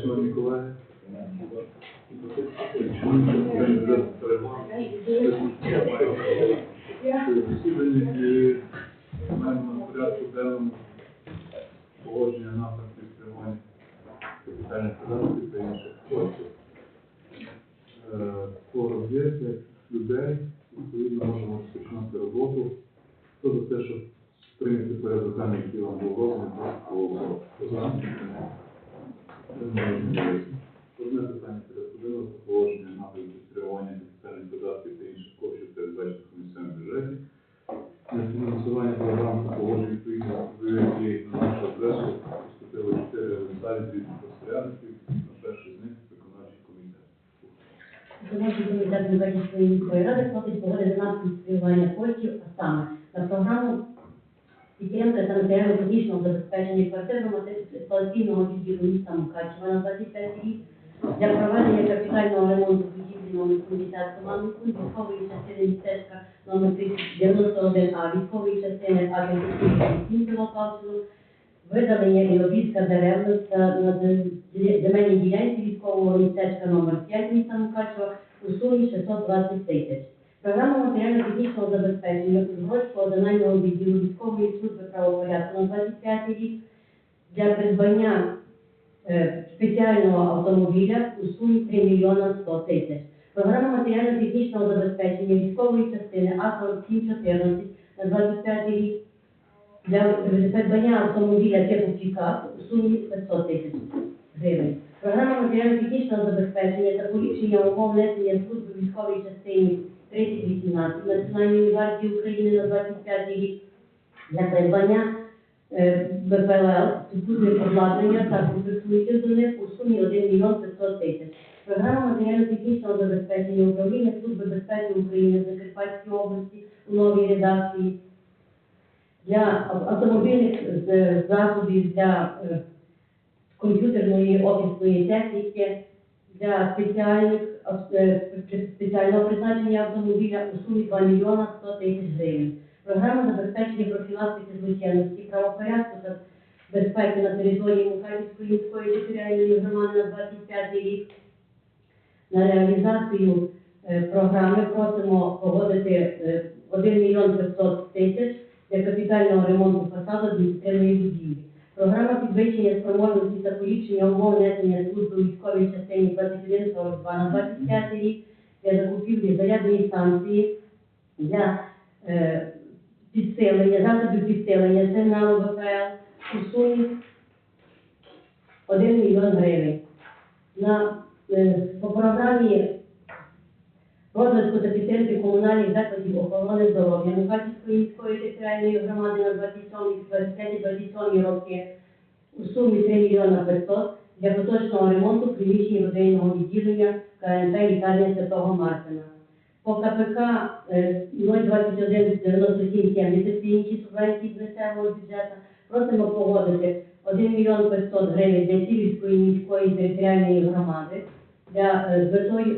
Шановні колеги. Засідання Amen. Для проведення капітального ремонту будівлі номер 70 командний пункт військової частини містечка номер 91А військової частини А-57 Білокавчину, видалення і обрізка дерев на земельній ділянці військового містечка номер 5 міста Мукачева у сумі 620 тисяч. Програма матеріально-технічного забезпечення Узгорського зонального відділу військової служби правопорядку на 25 рік для придбання спеціального автомобіля у сумі 3 мільйона 100 тисяч. Програма матеріально-технічного забезпечення військової частини А4714 на 25 рік для придбання автомобіля типу пікап у сумі 500 тисяч гривень. Програма матеріально-технічного забезпечення та поліпшення умов несення служби в військовій частині 3018 Національної гвардії України на 25 рік для придбання е, БПЛ, супутних обладнання та комплектуючих до них у сумі 1 мільйон 500 тисяч. Програма матеріально-технічного забезпечення управління Служби безпеки України Закарпатській області у новій редакції для автомобільних е, засобів для е, комп'ютерної офісної техніки, для спеціальних е, спеціального призначення автомобіля у сумі 2 мільйона 100 тисяч гривень. Програма забезпечення профілактики злочинності, правопорядку та безпеки на території Мукачівської міської територіальної громади на 25 рік. На реалізацію е, програми просимо погодити е, 1 мільйон 500 тисяч для капітального ремонту фасаду адміністративної будівлі. Програма підвищення спроможності та поліпшення умов несення служби у військовій частині 2142 на 25 рік для закупівлі зарядної станції для е, підсилення, засобів підсилення сигналу ВПЛ у сумі 1 мільйон гривень. На, е, по програмі розвитку та підтримки комунальних закладів охорони здоров'я Мукачівської міської територіальної громади на 27-27 роки у сумі 3 мільйона 500 для поточного ремонту приміщень родинного відділення КНП лікарня Святого Мартина. По КПК е, 0219770 всі інші субвенції місцевого бюджету. Просимо погодити 1 мільйон 500 гривень для Сільської міської територіальної громади для, е,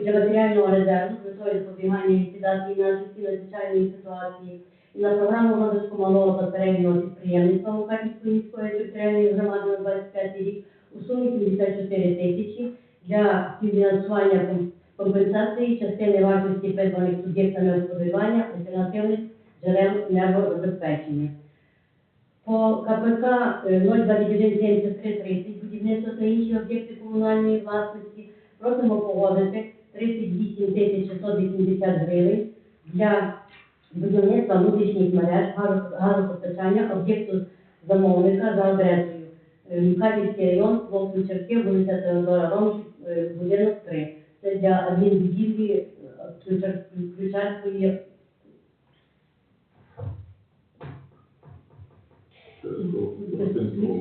для матеріального резерву з метою запобігання ліквідації наслідків надзвичайної ситуації. І на програму розвитку малого та середнього підприємництва Мукачівської міської територіальної громади на 25 рік у сумі 74 тисячі для фінансування компенсації частини вартості придбаних суб'єктами господарювання альтернативних джерел енергозабезпечення. По КПК е, 0217330 будівництво та інші об'єкти комунальної власності просимо погодити 38 тисяч 680 гривень для будівництва внутрішніх мереж газопостачання об'єкту замовника за адресою Мукачівський район, Волковичерки, вулиця Теодора Ромаш, е, будинок 3. Це для адмінбудівлі е, Ключарської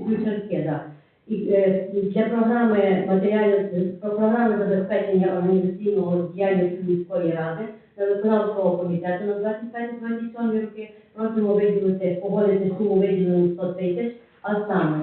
Ключарське, да. І е, для програми матеріальної програми забезпечення організаційного діяльності міської ради та виконавчого комітету на 25-27 роки просимо виділити, погодити суму виділену 100 тисяч, а саме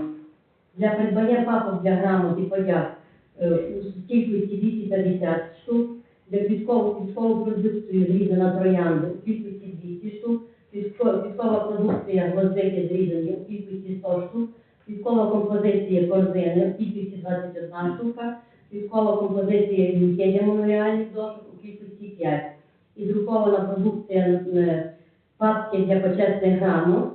для придбання папок для грамот і подяк у кількості 250 штук, для військову військову продукцію зрізана троянди у кількості 200 штук, військова продукція гвоздики зрізані у кількості 100 штук, Квіткова композиція корзини у кількості 21 штука, квіткова композиція вінки для меморіальних дошок у кількості 5. І друкована продукція е, папки для почесних грамот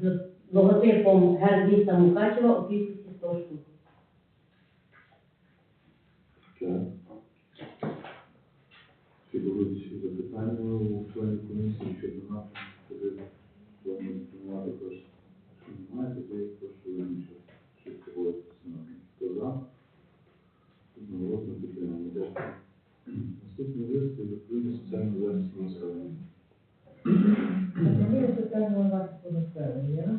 з логотипом герб міста Мукачева у кількості 100 штук. Так. Чи будуть запитання у членів комісії щодо скажімо, плану приймати кошти? Якщо немає, то я прошу іншого. Що на хто за? Одноголосно підтримуємо. Дякую. Наступний лист відповідно соціального захисту населення. Управління соціального захисту населення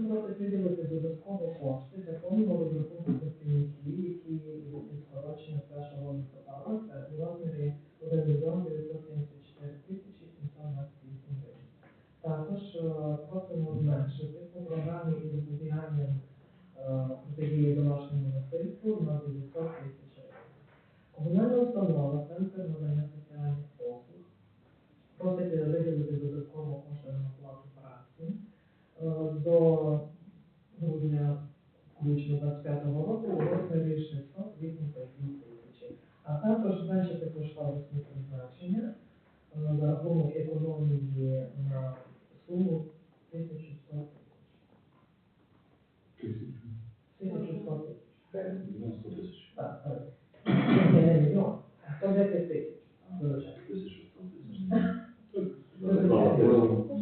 просимо зменшити по програмі із запобіганням е, протидії домашньому насильству на 900 тисяч гривень. Комунальна установа, центр надання соціальних послуг, просить виділити додатково кошти на оплату праці е, до грудня включно 25 року у розмірі 682 тисячі, а також зменшити кошторисні призначення е, за рахунок економії на суму 1100 Тисячу. 1100 тисяч. 90 тисяч. Так, так. Ні, не мільйон, а 110 тисяч. Вибачайте. Тисячу сто тисяч.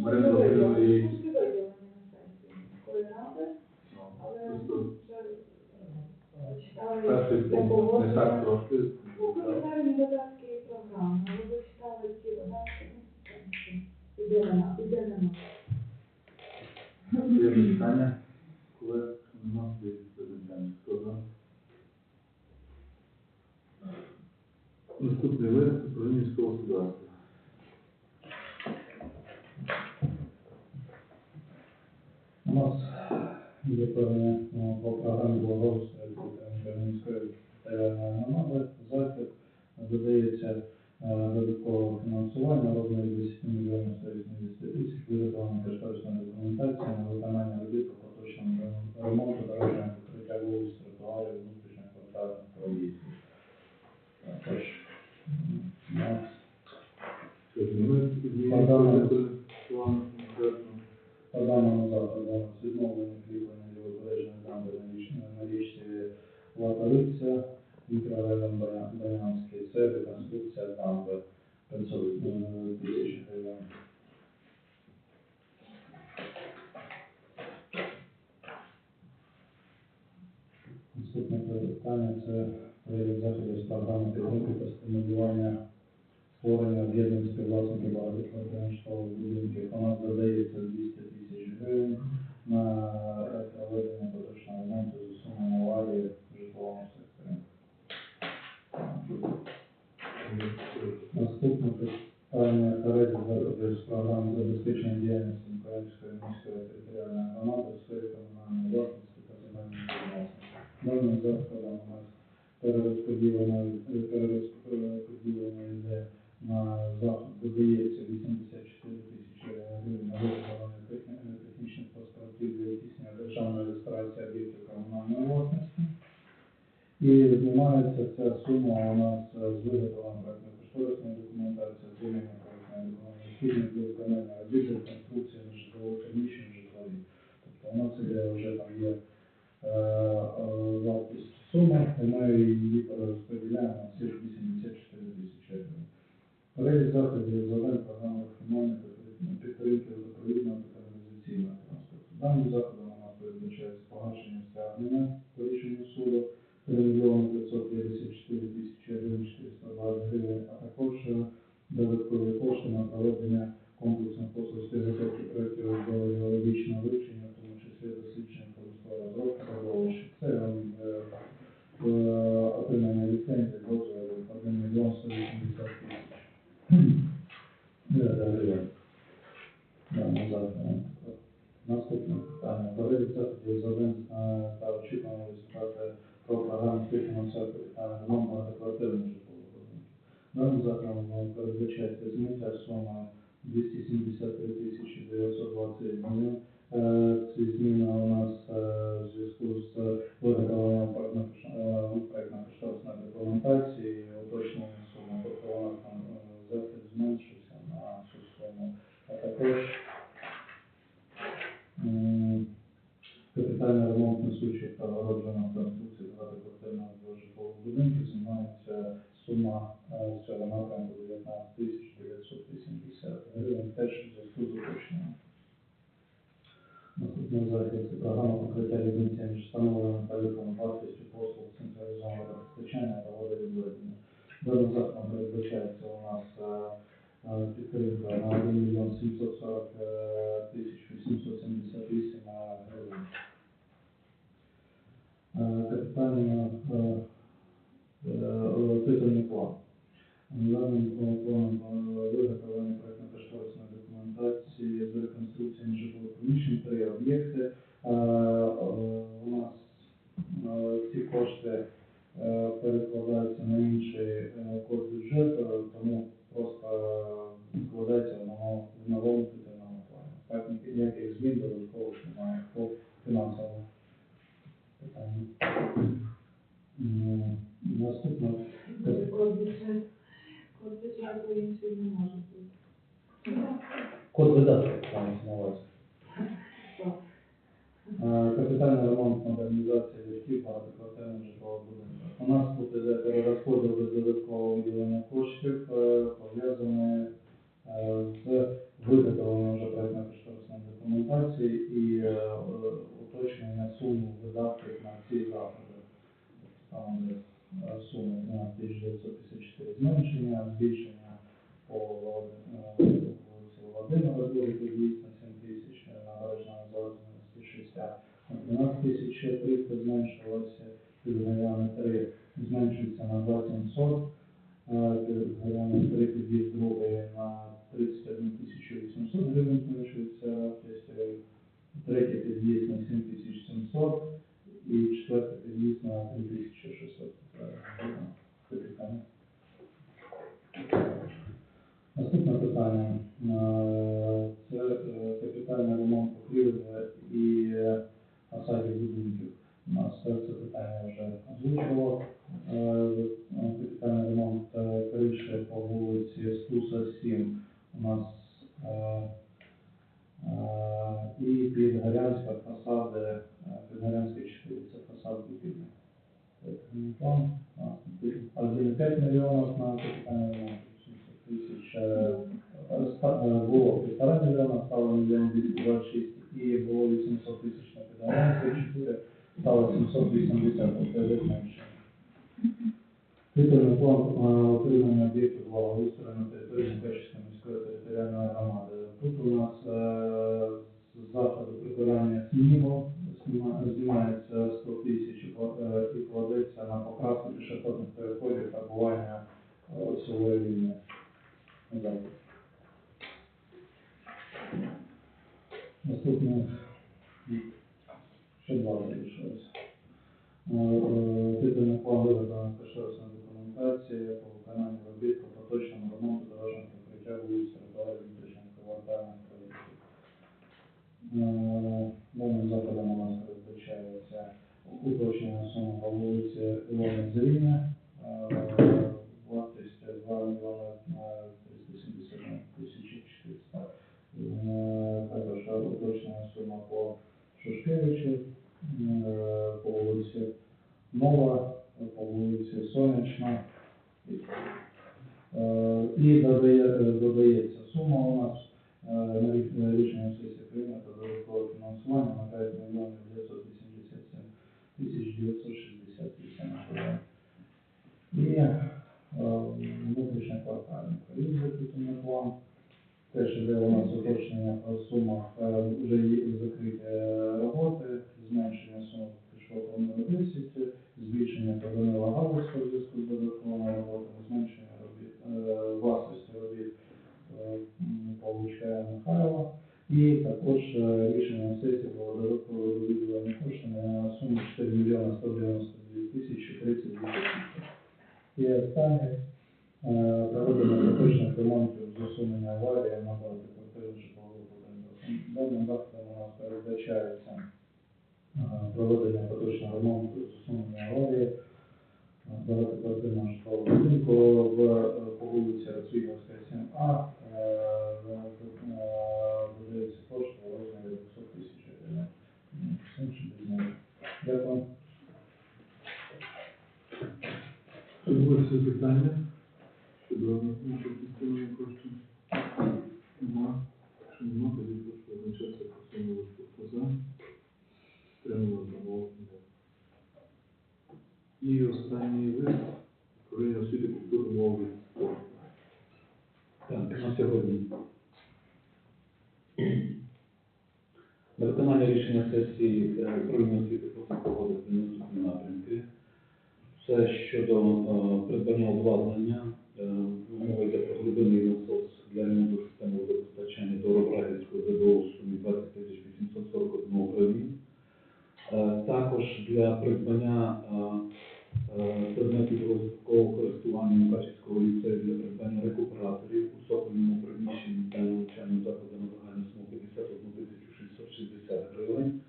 Марина Васильівна і просто перший пункт не так трошки. Ну, календарні додатки і програми, але ви читали ці додатки, ну, іде на, іде на нас. Є питання, коли у нас є президент. Хто за? Наступний лист управління міського господарства. У нас є певне по програмі благоустрою міської громади. Захід е, додаткове фінансування розмірі 10 мільйонів 180 тисяч, виготовлена кошторисна документація на виконання робіт по поточному ремонту дорожнього покриття вулиць, тротуарів, внутрішніх квартальних проїздів. Також м, у нас питання це перелік заходів з програми підтримки та стимулювання створення об'єднань співвласників багатоквартирних будинків. Вона додається 200 тисяч гривень на проведення поточного ремонту з сумою аварії в житловому секторі. Наступне питання перелік заходів з програми забезпечення діяльності сума у нас е, з виготовлення проектно-кошторисної документації, звільнення проектної документації для виконання з конструкції житлових приміщень житлові. Тобто у нас вже там є е, е, вартість суми, і ми її перерозподіляємо на всі 84 тисячі гривень. Перелік заходів завдань програми виконання підтримки Да, назад. е. Наступне питання. Заходів завдань е, та очікувані результати про програму співфінансування капітального ремонту багатоквартирних житлових будинків. Даним заходом е, передбачається зняття суми 273 тисячі 920 гривень. Е, Ці зміни у нас е, в зв'язку з виготовлення проєктно-кошторисної документації, уточнення суми, тобто вона там е, запит зменшився на цю суму. А також капітальний ремонт несучих та огороджених конструкцій багатоквартирного житлового будинку знімається сума е, цього напрямку 19 тисяч 980 гривень, теж в зв'язку з уточненням. Наступний захід це програма покриття різниці між встановленим тарифом вартістю послуг централізованого постачання та водовідведення. Даним заходом передбачається Даним планом е, виготовлення проєктно-кошторисної документації з реконструкцією житлових приміщень три об'єкти. Е, е, У нас ці кошти перекладаються на інший код бюджету, тому просто е, вкладається в новому новому плані. Так ніяких змін додаткових немає по фінансовому питанню. Наступне інший не може бути. Код видатків там на увазі. Е, Капітальний ремонт, модернізація ліфтів, багатоквартирних житлових будинків. У нас тут іде перерозподіл без додаткового виділення коштів, е, пов'язаний е, з виготовленням вже проєктно-кошторисної документації і е, уточнення суми видатків на ці заходи. Там суми 12 954 зменшення, збільшення по е, вулиці Володимира, Доріки, дійсно 7 тисяч, е, набережна незалежності 60, на 12 тисяч 300 зменшилося, підгоряни 3 зменшується на 2700, підгоряни 3 під'їзд другий на 31 тисячу 800 гривень зменшується, третій під'їзд на 7700 і четвертий під'їзд на 3600 гривень. Це питання. Було півтора мільйона, стало мільйон 226 і було 800 тисяч на підготовку, 4, стало 780, тобто є менше. Титульний план е, отримання об'єктів благоустрою на території Мукачівської міської територіальної громади. Тут у нас е, з заходу прибирання снігу зніма- знімається 100 тисяч і кла- е, і кладеться на покраску пішохідних переходів та бування осьової лінії. Дякую. Наступне ще два залишилось. Е, Титульний план виготовлення кошторисної по е, по вулиці Нова, по вулиці Сонячна. Е, І додає, додається сума у нас е, на рі- на рішення сесії прийнято додаткове фінансування на 5 мільйонів 987 тисяч 968 гривень. І внутрішня квартальна проїзд на план. Теж іде у нас уточнена сума, е, вже є закриті нас передбачається е, проведення поточного ремонту усунення аварії останній лист управління освіти, культури, мови. Так, на сьогодні. На виконання рішення сесії управління освіти просить погодити наступні напрямки. Це щодо е, придбання обладнання, е, мова йде про глибинний насос для ремонту системи водопостачання до Робратівської ЗДО у сумі 20 тисяч 841 гривень. Також для придбання е, предметів розвиткового користування Мукачівського ліцею для придбання рекуператорів у сопельному приміщенні та навчального закладу на загальну суму 51 660 гривень,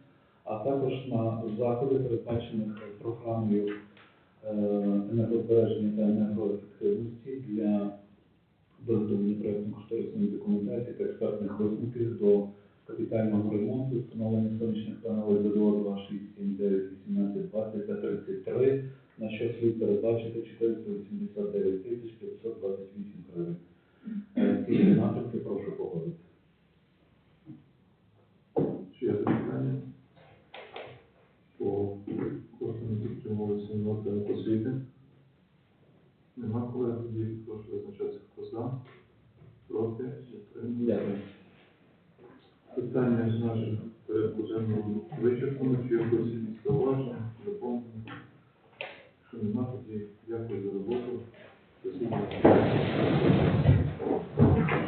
а також на заходи, передбачених програмою е, енергозбереження та енергоефективності для виготовлення проєктно-кошторисної документації та експертних висновків до капітального ремонту, встановлення сонячних панелей ЗДО 2, 6, 7, 9, 18, 20 та 33, на що слід передбачити 489 тисяч 528 гривень.